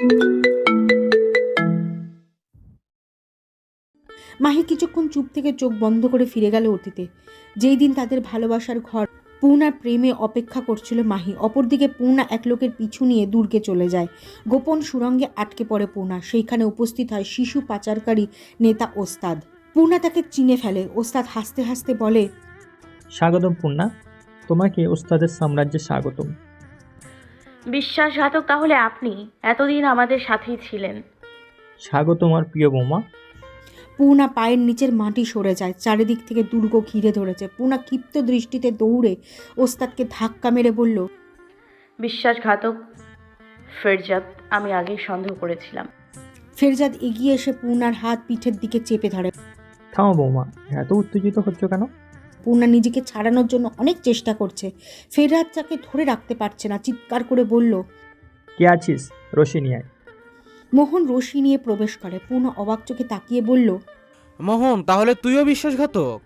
মাহি কিছুক্ষণ চুপ থেকে চোখ বন্ধ করে ফিরে গেল অতীতে। যেই দিন তাদের ভালোবাসার ঘর, পূর্ণার প্রেমে অপেক্ষা করছিল মাহি। অপরদিকে পূর্ণা এক লোকের পিছু নিয়ে দুর্গে চলে যায়। গোপন সুরঙ্গে আটকে পড়ে পূর্ণা। সেইখানে উপস্থিত হয় শিশু পাচারকারী নেতা ওস্তাদ। পূর্ণা তাকে চিনে ফেলে। ওস্তাদ হাসতে হাসতে বলে, স্বাগতম পূর্ণা। তোমাকে ওস্তাদের সাম্রাজ্যে স্বাগতম। বিশ্বাসঘাতক তাহলে আপনি? এতদিন আমাদের সাথেই ছিলেন। স্বাগতম আর প্রিয় বৌমা। পূর্ণা পায়ের নিচের মাটি সরে যায় চারিদিক থেকে দুর্গ ঘিরে ধরেছে। পূর্ণা ক্ষিপ্ত দৃষ্টিতে দৌড়ে ওস্তাদকে ধাক্কা মেরে বলল বিশ্বাসঘাতক ফেরজাদ আমি আগেই সন্দেহ করেছিলাম। ফেরজাদ এগিয়ে এসে পূর্ণার হাত পিঠের দিকে চেপে ধরে। থামো বৌমা এত উত্তেজিত হচ্ছ কেন? পূর্ণা নিজেকে ছাড়ানোর জন্য অনেক চেষ্টা করছে। ফেরহাদ তাকে ধরে রাখতে পারছে না চিৎকার করে বলল কে আছিস? রোশিনিয়ায় মোহন রশি নিয়ে প্রবেশ করে। পূর্ণা অবাক চোখে তাকিয়ে বলল মোহন তাহলে তুইও বিশ্বাসঘাতক?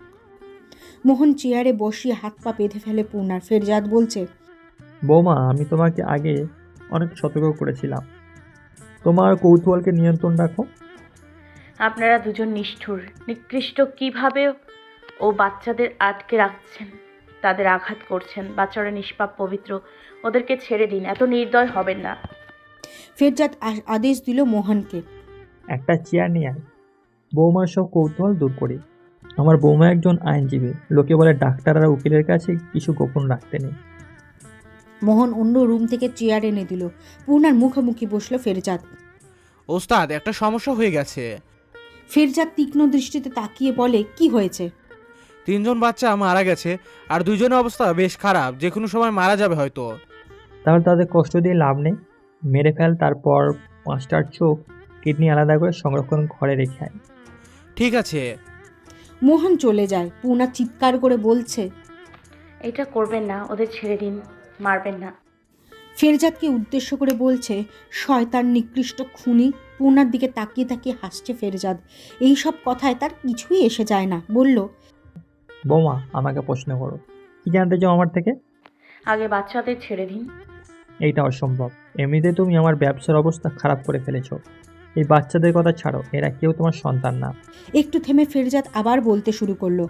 মোহন চেয়ারে বসিয়ে হাত পা বেঁধে ফেলে পূর্ণার। ফেরজাদ বলছে বৌমা আমি তোমাকে আগে অনেক সতর্ক করেছিলাম। তোমার কৌতূহলকে নিয়ন্ত্রণ রাখো। আপনারা দুজন নিষ্ঠুর নিকৃষ্ট কীভাবে ও বাচ্চাদের আটকে রাখছেন। তাদের আঘাত করছেন। বাচ্চারা নিষ্পাপ পবিত্র। ওদেরকে ছেড়ে দিন। এত নির্দয় হবেন না। ফেরজাদ আদেশ দিল মোহনকে। একটা চেয়ার নিয়ে আয়। বৌমার সব কৌতূহল দূর করি। আমার বৌমা একজন আইনজীবী। লোকে বলে ডাক্তার আর উকিলের কাছে কিছু গোপন রাখতে নেই। মোহন অন্য রুম থেকে চেয়ার এনে দিল। পূর্ণার মুখোমুখি বসল ফেরজাদ ওস্তাদ একটা সমস্যা হয়ে গেছে। ফেরজাদ তীক্ষ্ণ দৃষ্টিতে তাকিয়ে বলে কি হয়েছে? তিনজন বাচ্চা মারা গেছে আর দুইজনের অবস্থা বেশ খারাপ যে কোনো সময় মারা যাবে হয়তো। তাহলে তাদের কষ্ট দিয়ে লাভ নেই। মেরে ফেল তারপর পাঁচটার চোখ কিডনি আলাদা করে সংরক্ষণ ঘরে রেখে আয়। ঠিক আছে। মোহন চলে যায়। পূর্ণা চিৎকার করে বলছে এটা করবেন না ওদের ছেড়ে দিন মারবেন না। ফেরজাদকে উদ্দেশ্য করে বলছে শয়তান নিকৃষ্ট খুনি। পূর্ণার দিকে তাকিয়ে তাকিয়ে হাসছে ফেরজাদ। এই সব কথায় তার কিছুই এসে যায় না। বলল বৌমা আমাকে প্রশ্ন করো। কি জানতে চাও আমার থেকে? আগে বাচ্চাদের ছেড়ে দিন। এইটা অসম্ভব। এমনিতে তুমি আমার ব্যবসার অবস্থা খারাপ করে ফেলেছো। এই বাচ্চাদের কথা ছাড়ো এরা কেউ তোমার সন্তান না। একটু থেমে ফেরজাদ আবার বলতে শুরু করল।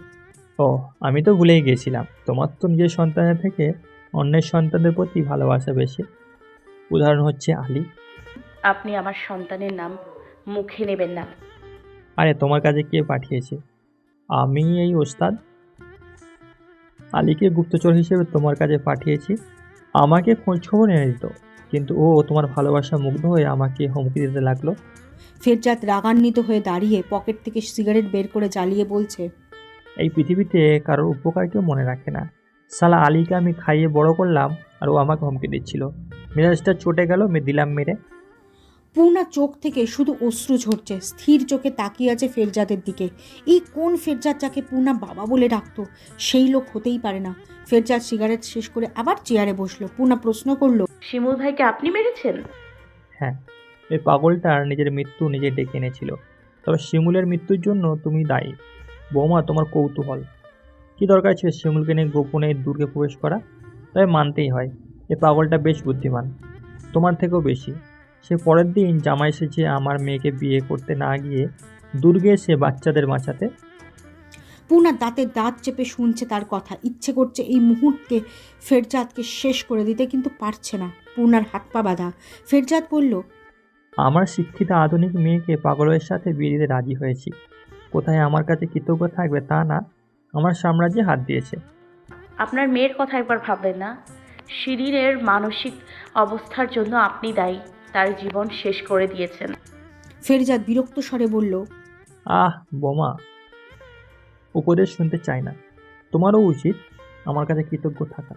ও আমি তো ভুলেই গেছিলাম। তোমার তো নিজের সন্তানের থেকে অন্যের সন্তানদের প্রতি ভালোবাসা বেশি। উদাহরণ হচ্ছে আলী। আপনি আমার সন্তানের নাম মুখে নেবেন না। আরে তোমার কাছে কে পাঠিয়েছে? আমি এই ওস্তাদ? আলীকে গুপ্তচর হিসেবে তোমার কাছে পাঠিয়েছি। আমাকে খোঁজ খবর এনে দিত কিন্তু ও তোমার ভালোবাসা মুগ্ধ হয়ে আমাকে হুমকি দিতে লাগল। ফেরজাদ রাগান্বিত হয়ে দাঁড়িয়ে পকেট থেকে সিগারেট বের করে জ্বালিয়ে বলছে এই পৃথিবীতে কারোর উপকার কেউ মনে রাখে না। সালা আলীকে আমি খাইয়ে বড় করলাম আর ও আমাকে হুমকি দিচ্ছিল। মেজাজটা চটে গেল মে দিলাম মেরে। পূর্ণা চোখ থেকে শুধু অশ্রু ঝরছে স্থির চোখে তাকিয়ে আছে ফেরজাদের দিকে। এই কোন ফেরজাদ যাকে পূর্ণা বাবা বলে ডাকতো? সেই লোক হতেই পারে না। ফেরজাদ সিগারেট শেষ করে আবার চেয়ারে বসল। পূর্ণা প্রশ্ন করল শিমুল ভাইকে আপনি মেরেছেন? হ্যাঁ এই পাগলটার নিজের মৃত্যু নিজে ডেকে এনেছিল। তবে শিমুলের মৃত্যুর জন্য তুমি দায়ী। বৌমা তোমার কৌতূহল। কি দরকার ছিল শিমুলকে নিয়ে গোপনে দুর্গে প্রবেশ করা? তবে মানতেই হয় এই পাগলটা বেশ বুদ্ধিমান। তোমার থেকেও বেশি। সে পরের দিন জামাই এসেছে আমার মেয়েকে বিয়ে করতে না গিয়ে দুর্গে এসে বাচ্চাদের বাঁচাতে। পূর্ণা দাঁতে দাঁত চেপে শুনছে তার কথা। ইচ্ছে করছে এই মুহূর্তে ফেরজাদকে শেষ করে দিতে কিন্তু পারছে না। পূর্ণার হাত পা বাঁধা। ফেরজাদ বলল আমার শিক্ষিত আধুনিক মেয়েকে পাগলের সাথে বিয়ে দিতে রাজি হয়েছি। কোথায় আমার কাছে কৃতজ্ঞ থাকবে তা না আমার সাম্রাজ্যে হাত দিয়েছে। আপনার মেয়ের কথা একবার ভাববেন না। শিরিনের মানসিক অবস্থার জন্য আপনি দায়ী। তার জীবন শেষ করে দিয়েছেন। ফেরজাদ বিরক্ত স্বরে বলল আহ বোমা উপদেশ শুনতে চাই না। তোমারও উচিত আমার কাছে কৃতজ্ঞ থাকা।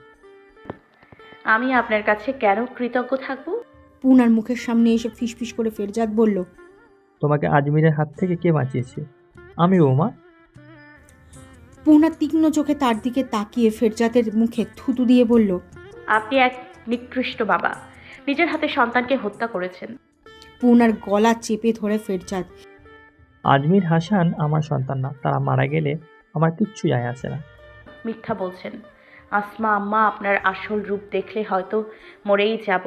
আমি আপনার কাছে কেন কৃতজ্ঞ থাকব? পূর্ণার মুখের সামনে এসে ফিসফিস করে ফেরজাদ বলল তোমাকে আজমিরের হাত থেকে কে বাঁচিয়েছে? আমি বোমা পূর্ণা তীক্ষ্ণ চোখে তার দিকে তাকিয়ে ফেরজাদের মুখে থুতু দিয়ে বলল আপনি এক নিকৃষ্ট বাবা। নিজের হাতে সন্তানকে হত্যা করেছেন। পূর্ণার গলা চেপে ধরে ফেরজাদ। আজমির হাসান আমার সন্তান না তারা মারা গেলে আমার কিচ্ছু যায় আসে না। মিথ্যা বলছেন। আসমা আম্মা আপনার আসল রূপ দেখলে হয়তো মরেই যাব।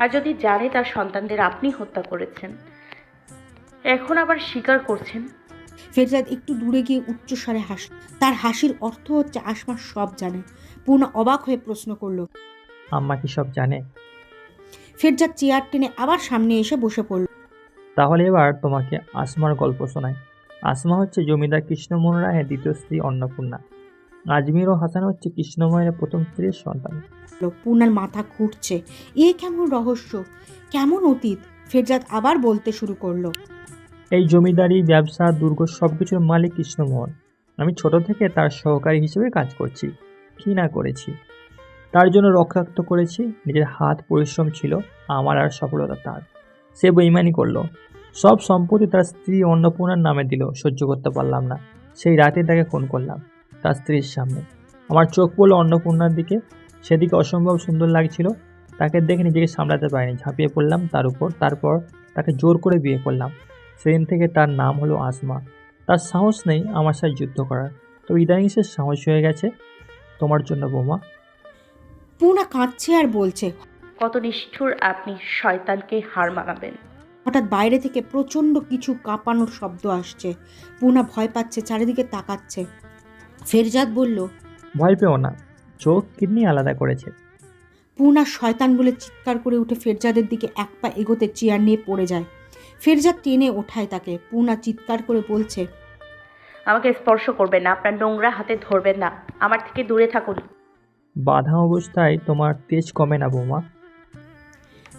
আর যদি জানে তার সন্তানদের আপনি হত্যা করেছেন এখন আবার স্বীকার করছেন? ফেরজাদ একটু দূরে গিয়ে উচ্চস্বরে হাস তার হাসির অর্থ হচ্ছে আসমা সব জানে। পূর্ণা অবাক হয়ে প্রশ্ন করল আম্মা কি সব জানে? ফেরজাদ চেয়ার টেনে আবার সামনে এসে বসে পড়ল। তাহলে এবার তোমাকে আসমার গল্প শোনাই। আসমা হচ্ছে জমিদার কৃষ্ণমোহন রায়ের দ্বিতীয় স্ত্রী অন্নপূর্ণা। আজমির ও হাসান হচ্ছে কৃষ্ণময়ের প্রথম স্ত্রীর সন্তান। পূর্ণার মাথা ঘুরছে। এ কেমন রহস্য? কেমন অতীত? ফেরজাদ আবার বলতে শুরু করল। এই জমিদারি ব্যবসা দুর্গ সব কিছুর মালিক কৃষ্ণমোহন। আমি ছোট থেকে তার সহকারী হিসেবে কাজ করছি। কি না করেছি? তার জন্য রক্ষাক্ত করেছি। নিজের হাত পরিশ্রম ছিল, আমার আর সফলতা তার। সে বেইমানি করল। সব সম্পত্তি তার স্ত্রী অন্নপূর্ণার নামে দিল, সহ্য করতে পারলাম না। সেই রাতে তাকে ফোন করলাম, তার স্ত্রীর সামনে। আমার চোখ পড়ল অন্নপূর্ণার দিকে। সেদিকে অসম্ভব সুন্দর লাগছিল। তাকে দেখে নিজেকে সামলাতে পারিনি। ঝাঁপিয়ে পড়লাম তার উপর, তারপর তাকে জোর করে বিয়ে করলাম। সেদিন থেকে তার নাম হলো আসমা। তার সাহস নেই আমার সাথে যুদ্ধ করার। তো ইদানিং সে সাহস হয়ে গেছে। তোমার জন্য, বোমা। পূর্ণা কাঁদছে আর বলছে কত নিষ্ঠুর আপনি শয়তানকে হার মানাবেন। হঠাৎ বাইরে থেকে প্রচণ্ড কিছু কাঁপানোর শব্দ আসছে। পূর্ণা ভয় পাচ্ছে চারিদিকে তাকাচ্ছে। ফেরজাদ বলল ভয় পেও না চোখ কিডনি আলাদা করেছে। পূর্ণা শয়তান বলে চিৎকার করে উঠে ফেরজাদের দিকে এক পা এগোতে চেয়ার নিয়ে পড়ে যায়। ফেরজাদ টেনে ওঠায় তাকে। পূর্ণা চিৎকার করে বলছে আমাকে স্পর্শ করবেন না আপনার নোংরা হাতে ধরবেন না। আমার থেকে দূরে থাকুন। বাধা অবস্থায় তোমার তেজ কমে না বোমা।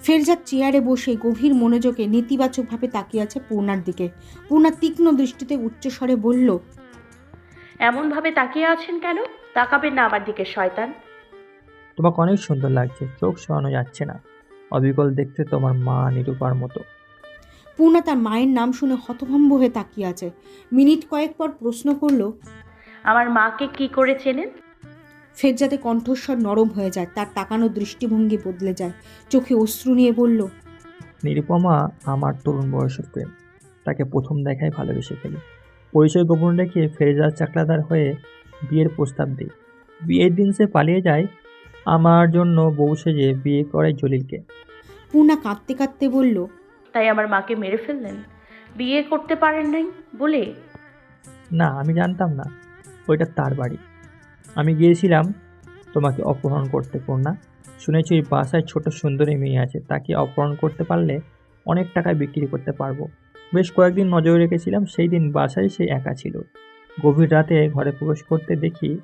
ফেরজাদ চেয়ারে বসে গভীর মনোযোগে নেতিবাচকভাবে তাকিয়ে আছে পূর্ণার দিকে। পূর্ণা তীক্ষ্ণ দৃষ্টিতে উচ্চস্বরে বলল এমনভাবে তাকিয়ে আছেন কেন? তাকাবেন না আমার দিকে শয়তান। তোমাকে অনেক সুন্দর লাগছে চোখ সরানো যাচ্ছে না। অবিকল দেখতে তোমার মা নিরূপার মতো। পূর্ণা তার মায়ের নাম শুনে হতভম্ব হয়ে তাকিয়ে আছে। মিনিট কয়েক পর প্রশ্ন করল আমার মাকে কি করে চেনেন? ফেরজাতে কণ্ঠস্বর নরম হয়ে যায় তার তাকানোর দৃষ্টিভঙ্গি বদলে যায়। চোখে অশ্রু নিয়ে বলল নিরুপমা আমার তরুণ বয়সের প্রেম। তাকে প্রথম দেখায় ভালোবেসে ফেলি। পরিচয় গোপন রেখে ফেরেজার চাকলাদার হয়ে বিয়ের প্রস্তাব দিই। বিয়ের দিন সে পালিয়ে যায় আমার জন্য বউ সেজে বিয়ে করে জলিলকে। পূর্ণা কাঁদতে কাঁদতে বলল তাই আমার মাকে মেরে ফেললেন? বিয়ে করতে পারেন নাই বলে? না আমি জানতাম না। ওইটা তার বাড়ি। আমি গিয়েছিলাম, তোমাকে অপহরণ করতে পূর্ণা শুনেছি ওই বাসায় ছোট সুন্দরী মেয়ে আছে, তাকে অপহরণ করতে পারলে অনেক টাকায় বিক্রি করতে পারব। বেশ কয়েকদিন নজরে রেখেছিলাম, সেই দিন বাসায় সে একা ছিল। গভীর রাতে ঘরে প্রবেশ করতে দেখি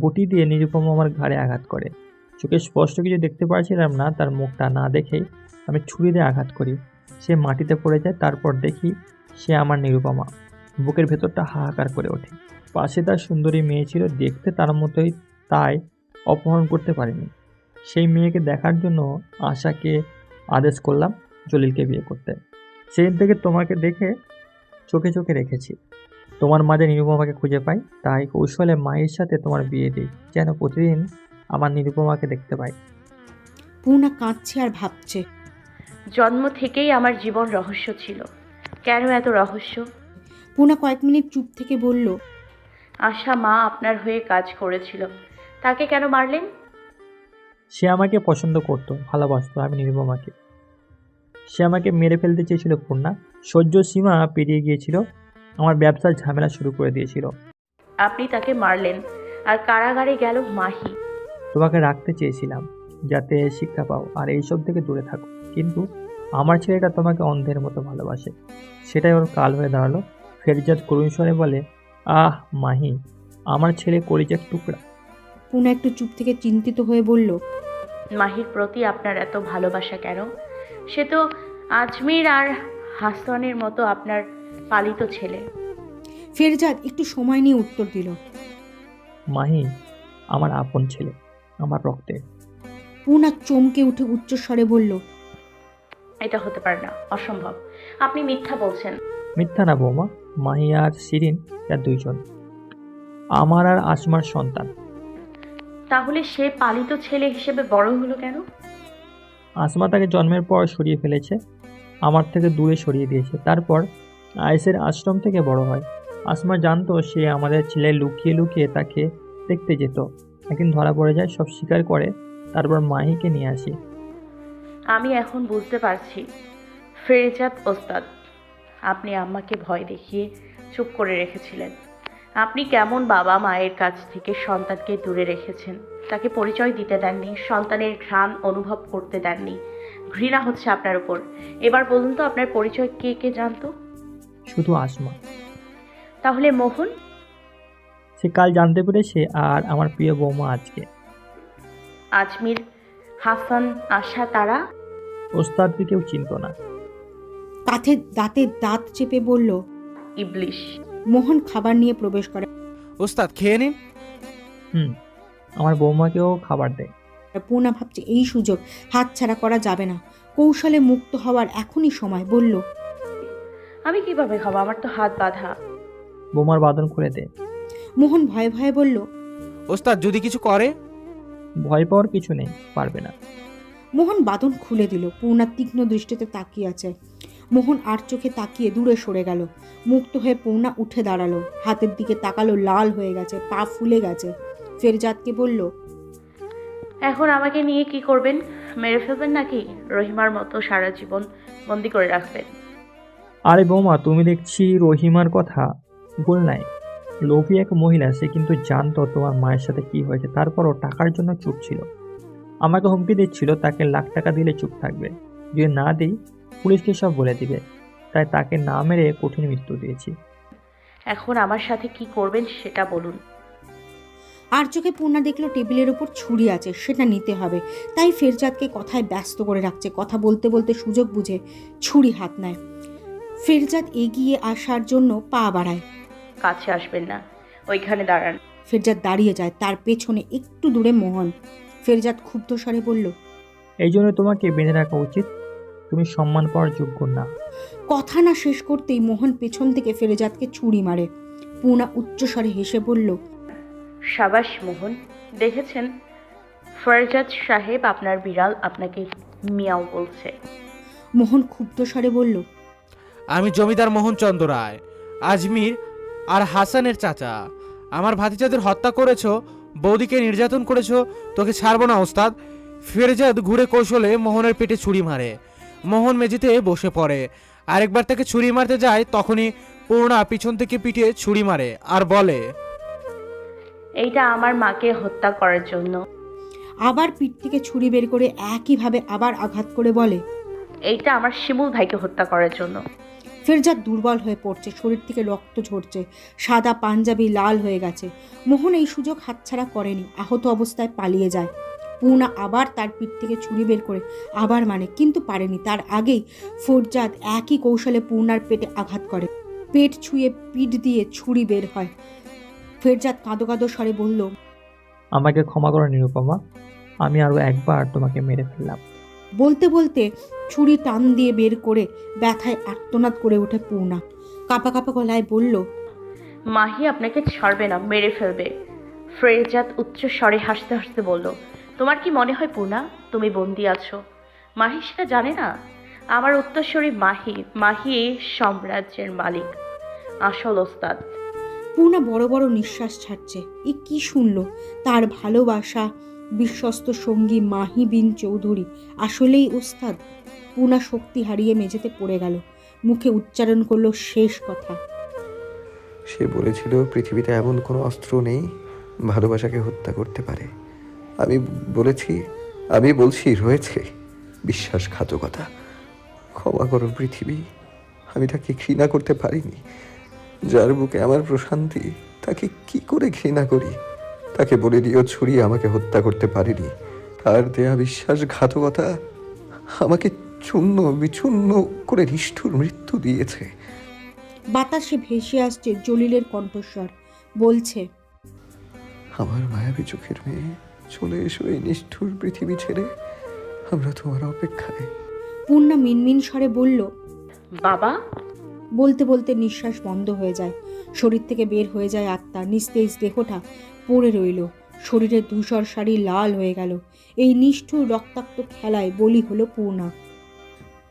বটি দিয়ে নিরুপম আমার ঘাড়ে আঘাত করে। চোখে স্পষ্ট কিছু দেখতে পারছিলাম না, তার মুখটা না দেখেই আমি ছুরি দিয়ে আঘাত করি। সে মাটিতে পড়ে যায়, তারপর দেখি সে আমার নিরুপমা। বুকের ভেতরটা হাহাকার করে ওঠে। পাশে তার সুন্দরী মেয়ে ছিল দেখতে তার মতোই তাই অপহরণ করতে পারিনি। সেই মেয়েকে দেখার জন্য আশাকে আদেশ করলাম জলিলকে বিয়ে করতে। সেদিন থেকে তোমাকে দেখে চোখে চোখে রেখেছি। তোমার মাঝে নিরুপমাকে খুঁজে পাই তাই কৌশলে মায়ের সাথে তোমার বিয়ে দিই যেন প্রতিদিন আমার নিরুপমাকে দেখতে পাই। পূর্ণা কাঁদছে আর ভাবছে। জন্ম থেকেই আমার জীবন রহস্য ছিল। কেন এত রহস্য? পূর্ণা কয়েক মিনিট চুপ থেকে বলল আশা মা আপনার হয়ে কাজ করেছিল। তাকে কেন মারলেন? সে আমাকে পছন্দ করতো ভালোবাসতো আমি নিরুপমাকে সে আমাকে মেরে ফেলতে চেয়েছিল পূর্ণা সহ্য সীমা পেরিয়ে গিয়েছিল আমার ব্যবসার ঝামেলা শুরু করে দিয়েছিল। আপনি তাকে মারলেন আর কারাগারে গেল মাহি। তোমাকে রাখতে চেয়েছিলাম যাতে শিক্ষা পাও আর এইসব থেকে দূরে থাকো। কিন্তু আমার ছেলেটা তোমাকে অন্ধের মতো ভালোবাসে। সেটাই ওর কাল হয়ে দাঁড়াল। ফেরজাদ করুণ স্বরে বলে আহ মাহি আমার ছেলে কলিজার টুকরা। পূর্ণা একটু চুপ থেকে চিন্তিত হয়ে বলল মাহির প্রতি আপনার এত ভালোবাসা কেন? সে তো আজমির আর হাসানের মতো আপনার পালিত ছেলে। ফেরজাদ একটু সময় নিয়ে উত্তর দিল মাহি আমার আপন ছেলে আমার রক্তের পূর্ণা চমকে উঠে উচ্চস্বরে বলল এটা হতে পারে না অসম্ভব। আপনি মিথ্যা বলছেন। মিথ্যা না বৌমা মাহি আর শিরিন এরা দুইজন। আমার আর আসমার সন্তান। তাহলে সে পালিত ছেলে হিসেবে বড় হলো কেন? আসমা তাকে জন্মের পর সরিয়ে ফেলেছে আমার থেকে দূরে সরিয়ে দিয়েছে। তারপর আয়েসের আশ্রম থেকে বড় হয়। আসমা জানতো সে আমাদের ছেলে লুকিয়ে লুকিয়ে তাকে দেখতে যেত। একদিন ধরা পড়ে যায় সব স্বীকার করে তারপর মাহিকে নিয়ে আসি। আমি এখন বুঝতে পারছি। ফেরজাদ ওস্তাদ আপনি আম্মাকে ভয় দেখিয়ে চুপ করে রেখেছিলেন। আপনি কেমন বাবা মায়ের কাছ থেকে সন্তানকে দূরে রেখেছেন? তাকে পরিচয় দিতে দেননি সন্তানের ঘ্রাণ অনুভব করতে দেননি। ঘৃণা হচ্ছে আপনার উপর। এবার বলুন তো আপনার পরিচয় কে কে জানতো? শুধু আসমা। তাহলে মোহন? সে কাল জানতে পেরেছে আর আমার প্রিয় বৌমা আজকে। আজমির হাসান আশা তারা? ওস্তাদকে কেউ চিনত না। কাঁধে দাঁতে দাঁত চেপে বলল ইবলিশ। মোহন খাবার নিয়ে প্রবেশ করে। ওস্তাদ খেয়ে নিন। হুম আমার বৌমাকেও খাবার দেয়। পূর্ণা ভাবছে এই সুযোগ হাতছাড়া করা যাবে না। কৌশলে মুক্ত হওয়ার এখনই সময় বলল আমি কীভাবে খাব? আমার তো হাত বাঁধা। বৌমার বাদন খুলে দে। মোহন ভয়ে ভয়ে বলল ওস্তাদ যদি কিছু করে? ভয় পাওয়ার কিছু নেই পারবে না। মোহন বাদন খুলে দিল। পূর্ণা তীক্ষ্ণ দৃষ্টিতে তাকিয়ে আছে। মোহন আর চোখে তাকিয়ে দূরে সরে গেল। মুক্ত হয়ে পূর্ণা উঠে দাঁড়াল। হাতের দিকে তাকালো লাল হয়ে গেছে পা ফুলে গেছে। ফেরজাদকে বলল এখন আমাকে নিয়ে কি করবেন? মেরে ফেলবেন নাকি? রহিমার মতো সারা জীবন বন্দি করে রাখবেন। আরে বৌমা তুমি দেখছি রহিমার কথা ভুল নাই। লোভী এক মহিলা সে কিন্তু জানতো তোমার মায়ের সাথে কি হয়েছে। তারপরও টাকার জন্য চুপ ছিল। আমাকে হুমকি দিচ্ছিল তাকে লাখ টাকা দিলে চুপ থাকবে। যদি না দিই পুলিশকে সব বলে দিবে। তাই তাকে না মেরে কঠিন মৃত্যু দিয়েছি। এখন আমার সাথে কি করবেন সেটা বলুন। আর চোখে পূর্ণা দেখল টেবিলের উপর ছুরি আছে সেটা নিতে হবে। তাই ফেরজাদকে কথায় ব্যস্ত করে রাখছে কথা বলতে বলতে সুযোগ বুঝে ছুরি হাত নেয়। ফেরজাদ এগিয়ে আসার জন্য পা বাড়ায়। কাছে আসবেন না ওইখানে দাঁড়ান। ফেরজাদ দাঁড়িয়ে যায় তার পেছনে একটু দূরে মোহন। ফেরজাদ ক্ষুব্ধ স্বরে বলল এই জন্য তোমাকে বেঁধে রাখা উচিত। তুমি সম্মান পাওয়ার যোগ্য না। কথা না শেষ করতেই মোহন পেছন থেকে ফেরজাদকে ছুরি মারে। পূর্ণা উচ্চস্বরে হেসে বলল সাবাস মোহন দেখেছেন? ফরজাদ সাহেব আপনার বিড়াল আপনাকে মিয়াও বলছে। মোহন ক্ষুব্ধ স্বরে বলল আমি জমিদার মোহনচন্দ্র রায় আজমির আর হাসানের চাচা। আমার ভাতিজাদের হত্যা করেছ বৌদিকে নির্যাতন করেছ? তোকে ছাড়বো না ওস্তাদ। ফেরজাদ ঘুরে কৌশলে মোহনের পেটে ছুরি মারে। মোহন মেঝেতে বসে পড়ে। আরেকবার তাকে ছুরি মারতে যায় তখনই পূর্ণা পিছন থেকে পিঠে ছুরি মারে আর বলে এইটা আমার মাকে হত্যা করার জন্য। আবার পিঠ থেকে ছুরি বের করে একইভাবে আবার আঘাত করে বলে এইটা আমার শিমুল ভাইকে হত্যা করার জন্য। ফেরজাদ দুর্বল হয়ে পড়ছে, শরীর থেকে রক্ত ঝরছে, সাদা পাঞ্জাবি লাল হয়ে গেছে। মোহন এই সুযোগ হাতছাড়া করেনি, আহত অবস্থায় পালিয়ে যায়। পূর্ণা আবার তার পিঠ থেকে ছুরি বের করে আবার মানে কিন্তু পারেনি। তার আগেই ফরজাদ একই কৌশলে পূর্ণার পেটে আঘাত করে। পেট ছুঁয়ে পিঠ দিয়ে ছুরি বের হয়। ফেরজাদ কাঁদো কাঁদো স্বরে বলল, আমাকে ক্ষমা করো নিরুপমা। আমি আরও একবার তোমাকে মেরে ফেললাম। বলতে বলতে ছুরি টান দিয়ে বের করে ব্যথায় আর্তনাদ করে ওঠে পূর্ণা। কাপা কাপা গলায় বলল মাহি আপনাকে ছাড়বে না মেরে ফেলবে। ফ্রেজাত উচ্চ স্বরে হাসতে হাসতে বলল তোমার কি মনে হয় পূর্ণা তুমি বন্দি আছো? মাহি সেটা জানে না। আমার উত্তরস্বরী মাহি মাহি এই সাম্রাজ্যের মালিক আসল ওস্তাদ। পূর্ণা বড় বড় নিঃশ্বাস ছাড়ছে। এ কি শুনলো? তার ভালোবাসা বিশ্বস্ত সঙ্গী মাহি বিন চৌধুরী। আসলেই ওস্তাদ পূর্ণা শক্তি হারিয়ে মেঝেতে পড়ে গেল। মুখে উচ্চারণ করল শেষ কথা। সে বলেছিল, পৃথিবীতে এমন কোনো অস্ত্র নেই, ভালোবাসাকে হত্যা করতে পারে। আমি বলেছি, আমি বলছি, রয়েছে বিশ্বাসঘাতকতা। ক্ষমা করো পৃথিবী, আমি তাকে ঘৃণা করতে পারিনি। যার বুকে আমার প্রশান্তি, তাকে কি করে ঘৃণা করি? তাকে বলে দিও ছুরি আমাকে হত্যা করতে পারেনি। তার দেয়া বিশ্বাসঘাতকতা আমাকে চূর্ণ বিচূর্ণ করে নিষ্ঠুর মৃত্যু দিয়েছে। বাতাসে ভেসে আসছে জলিলের কণ্ঠস্বর বলছে আমার মায়াবী চোখের মেয়ে চলে এসো এই নিষ্ঠুর পৃথিবী ছেড়ে আমরা তোমার অপেক্ষায়। পূর্ণা মিনমিন স্বরে বলল বাবা বলতে বলতে নিঃশ্বাস বন্ধ হয়ে যায়। শরীর থেকে বের হয়ে যায় আত্মা। নিস্তেজ দেহটা পড়ে রইল। শরীরের ধূসর শাড়ি লাল হয়ে গেল। এই নিষ্ঠুর রক্তাক্ত খেলায় বলি হলো পূর্ণা।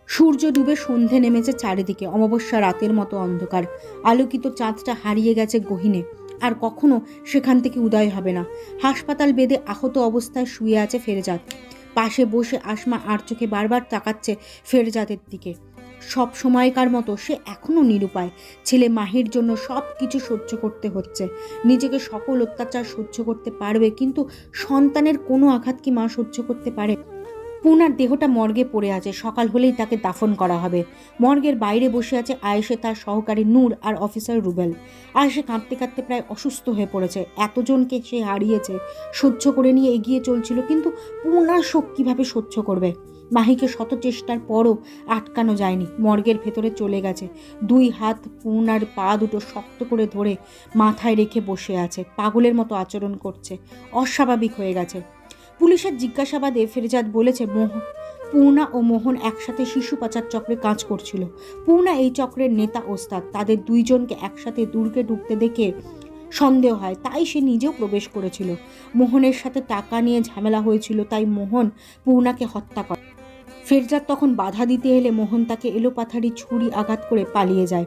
সূর্য ডুবে সন্ধে নেমেছে চারিদিকে। অমাবস্যা রাতের মতো অন্ধকার। আলোকিত চাঁদটা হারিয়ে গেছে গহিনে। আর কখনো সেখান থেকে উদয় হবে না। হাসপাতাল বেদে আহত অবস্থায় শুয়ে আছে ফেরজাদ। পাশে বসে আসমা আর চোখে বারবার তাকাচ্ছে ফেরজাদের দিকে। সব সময়কার মতো সে এখনও নিরুপায়। ছেলে মাহির জন্য সব কিছু সহ্য করতে হচ্ছে। নিজেকে সকল অত্যাচার সহ্য করতে পারবে, কিন্তু সন্তানের কোনো আঘাত কি মা সহ্য করতে পারে? পুনার দেহটা মর্গে পড়ে আছে, সকাল হলেই তাকে দাফন করা হবে। মর্গের বাইরে বসে আছে আয়েশে তার সহকারী নূর আর অফিসার রুবেল। আয়েশে কাঁদতে কাঁদতে প্রায় অসুস্থ হয়ে পড়েছে। এতজনকে সে হারিয়েছে, সহ্য করে নিয়ে এগিয়ে চলছিল, কিন্তু পুনার শোক কীভাবে সহ্য করবে? মাহিকে শত চেষ্টার পরও আটকানো যায়নি। মর্গের ভেতরে চলে গেছে। দুই হাত পূর্ণার পা দুটো শক্ত করে ধরে মাথায় রেখে বসে আছে। পাগলের মতো আচরণ করছে। অস্বাভাবিক হয়ে গেছে। পুলিশের জিজ্ঞাসাবাদে ফেরজাদ বলেছে, মোহ পূর্ণা ও মোহন একসাথে শিশু পাচার চক্রে কাজ করছিল। পূর্ণা এই চক্রের নেতা ওস্তাদ। তাদের দুইজনকে একসাথে দুর্গে ঢুকতে দেখে সন্দেহ হয়। তাই সে নিজেও প্রবেশ করেছিল। মোহনের সাথে টাকা নিয়ে ঝামেলা হয়েছিল। তাই মোহন পূর্ণাকে হত্যা করে। ফেরজাদ তখন বাধা দিতে এলে মোহন তাকে এলোপাথারি ছুরি আঘাত করে পালিয়ে যায়।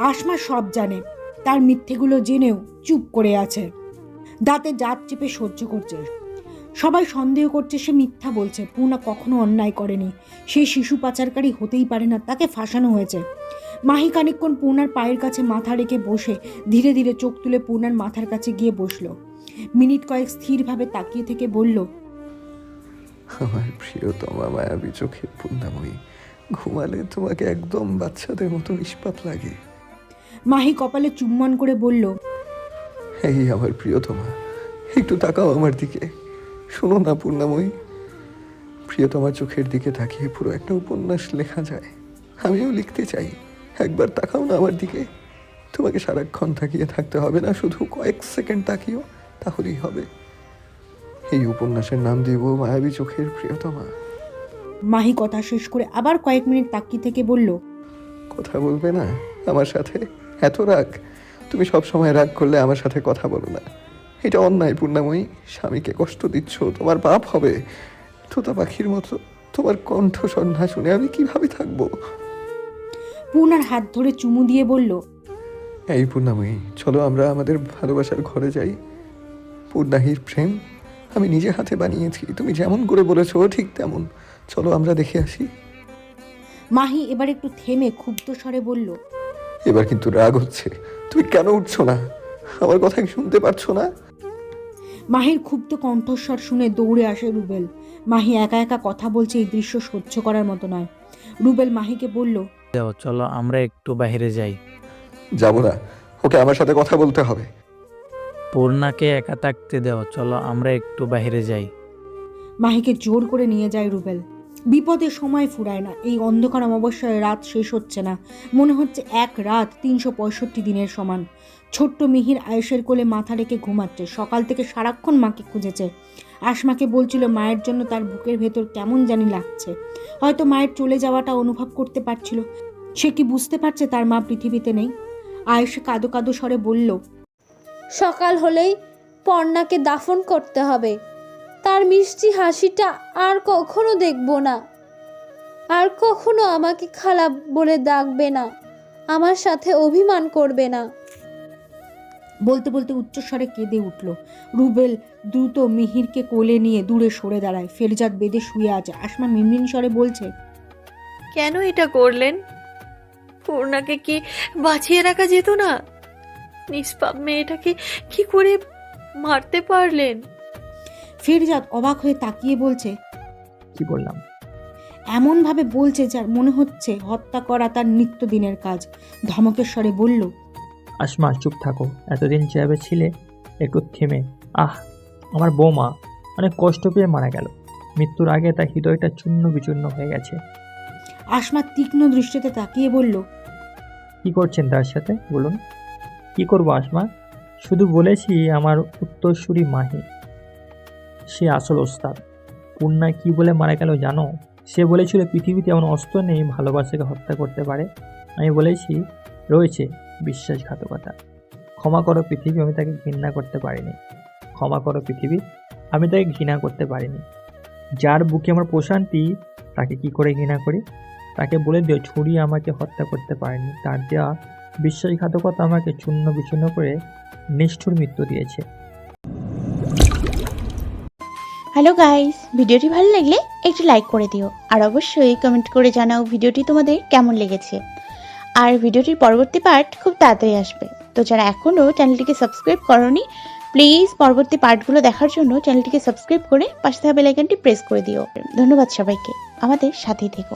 আসমা সব জানে, তার মিথ্যেগুলো জেনেও চুপ করে আছে। দাঁতে জাত চেপে সহ্য করছে। সবাই সন্দেহ করছে সে মিথ্যা বলছে পূর্ণা কখনো অন্যায় করেনি। সে শিশু পাচারকারী হতেই পারে না, তাকে ফাঁসানো হয়েছে। মাহি খানিকক্ষণ পূর্ণার পায়ের কাছে মাথা রেখে বসে, ধীরে ধীরে চোখ তুলে পূর্ণার মাথার কাছে গিয়ে বসল। মিনিট কয়েক স্থিরভাবে তাকিয়ে থেকে বলল আমার প্রিয়তমা মায়াবী চোখের পূর্ণাময়ী ঘুমালে তোমাকে একদম বাচ্চাদের মতো ইস্পাত লাগে। মাহি কপালে চুম্বন করে বলল এই আমার প্রিয়তমা একটু তাকাও আমার দিকে। শোনো না পূর্ণাময়ী প্রিয়তমার চোখের দিকে তাকিয়ে পুরো একটা উপন্যাস লেখা যায়। আমিও লিখতে চাই একবার তাকাও না আমার দিকে। তোমাকে সারাক্ষণ তাকিয়ে থাকতে হবে না শুধু কয়েক সেকেন্ড তাকিও তাহলেই হবে। এই উপন্যাসের নাম দেব মায়াবী চোখের প্রিয়তমা। মাহি কথা শেষ করে আবার কয়েক মিনিট তাকিয়ে থেকে বলল কথা বলবে না আমার সাথে। এত রাগ। তুমি সব সময় রাগ করলে আমার সাথে কথা বলো না। এটা অন্যায় পূর্ণাময়ী। স্বামীকে কষ্ট দিচ্ছ তোমার পাপ হবে। তোতা পাখির মতো তোমার কণ্ঠ সন্ধ্যা শুনে আমি কীভাবে থাকব? পূর্ণার হাত ধরে চুমু দিয়ে বলল এই পূর্ণাময়ী চলো আমরা আমাদের ভালোবাসার ঘরে যাই। পূর্ণাহির প্রেম আমি নিজে হাতে বানিয়েছি তুমি যেমন করে বলেছ ঠিক তেমন। চলো আমরা দেখে আসি। মাহি এবার একটু থেমে ক্ষুব্ধ স্বরে বলল এবার কিন্তু রাগ হচ্ছে তুমি কেন উঠছো না? আমার কথা কি শুনতে পারছ না? মাহির ক্ষুব্ধ কণ্ঠস্বর শুনে দৌড়ে আসে রুবেল। মাহি একা একা কথা বলছে এই দৃশ্য সহ্য করার মতো নয়। রুবেল মাহিকে বলল দাও চলো আমরা একটু বাইরে যাই। যাব না ওকে আমার সাথে কথা বলতে হবে। পূর্ণাকে একা থাকতে দাও, চলো আমরা একটু বাইরে যাই। মাহিকে জোর করে নিয়ে যায় রুবেল। বিপদে সময় ফুরায় না, এই অন্ধকার অমাবস্যায় রাত শেষ হচ্ছে না। মনে হচ্ছে এক রাত তিনশো পঁয়ষট্টি দিনের সমান। ছোট্ট মিহির আয়েসের কোলে মাথা রেখে ঘুমাচ্ছে, সকাল থেকে সারাক্ষণ মাকে খুঁজেছে। আসমাকে বলছিল, মায়ের জন্য তার বুকের ভেতর কেমন জানি লাগছে। হয়তো মায়ের চলে যাওয়াটা অনুভব করতে পারছিল। সে কি বুঝতে পারছে তার মা পৃথিবীতে নেই? আয়েশে কাদো কাদো স্বরে বলল সকাল হলেই পর্ণাকে দাফন করতে হবে। তার মিষ্টি হাসিটা আর কখনো দেখব না। আর কখনো আমাকে খারাপ বলে ডাকবে না আমার সাথে অভিমান করবে না। বলতে বলতে উচ্চস্বরে কেঁদে উঠল। রুবেল দ্রুত মিহিরকে কোলে নিয়ে দূরে সরে দাঁড়ায়। ফেরজাদ বেদে শুয়ে আছে। আসমা মিনমিন স্বরে বলছে কেন এটা করলেন? পূর্ণাকে কি বাঁচিয়ে রাখা যেত না? নিষ্পাপ মেয়েটাকে কি করে মারতে পারলেন? ফেরজাদ অবাক হয়ে তাকিয়ে বলছে কি বললাম? এমনভাবে বলছে যার মনে হচ্ছে হত্যা করা তার নিত্যদিনের কাজ। ধমকের স্বরে বলল আসমা চুপ থাকো। এতদিন যেভাবে ছিলে একটু থেমে। আহ আমার বৌমা অনেক কষ্ট পেয়ে মারা গেল। মৃত্যুর আগে তার হৃদয়টা চূর্ণ বিচূর্ণ হয়ে গেছে। আসমা তীক্ষ্ণ দৃষ্টিতে তাকিয়ে বলল কি করছেন তার সাথে বলুন? কি করব আসমা? শুধু বলেছি আমার উত্তরসূরি মাহি। সে আসল ওস্তাদ। পূর্ণা কি বলে মারা গেল জানো? সে বলেছিল পৃথিবীতে এমন অস্ত্র নেই ভালোবাসাকে হত্যা করতে পারে। আমি বলেছি, রয়েছে বিশ্বাসঘাতকতা। ক্ষমা করো পৃথিবী, আমি তাকে ঘৃণা করতে পারিনি। ক্ষমা করো পৃথিবী, আমি তাকে ঘৃণা করতে পারিনি। যার বুকে আমার প্রশান্তি, তাকে কি করে ঘৃণা করি? তাকে বলে দিও, ছুরি আমাকে হত্যা করতে পারেনি। তার দেওয়া বিশ্বাসঘাতকতা আমাকে চূর্ণ বিচূর্ণ করে নিষ্ঠুর মৃত্যু দিয়েছে। হ্যালো গাইস ভিডিওটি ভালো লাগলে একটু লাইক করে দিও। আর অবশ্যই কমেন্ট করে জানাও ভিডিওটি তোমাদের কেমন লেগেছে। আর ভিডিওটির পরবর্তী পার্ট খুব তাড়াতাড়ি আসবে। তো যারা এখনও চ্যানেলটিকে সাবস্ক্রাইব করনি প্লিজ পরবর্তী পার্টগুলো দেখার জন্য চ্যানেলটিকে সাবস্ক্রাইব করে পাশে থাকা বেলাইকনটি প্রেস করে দিও। ধন্যবাদ সবাইকে। আমাদের সাথেই থেকো।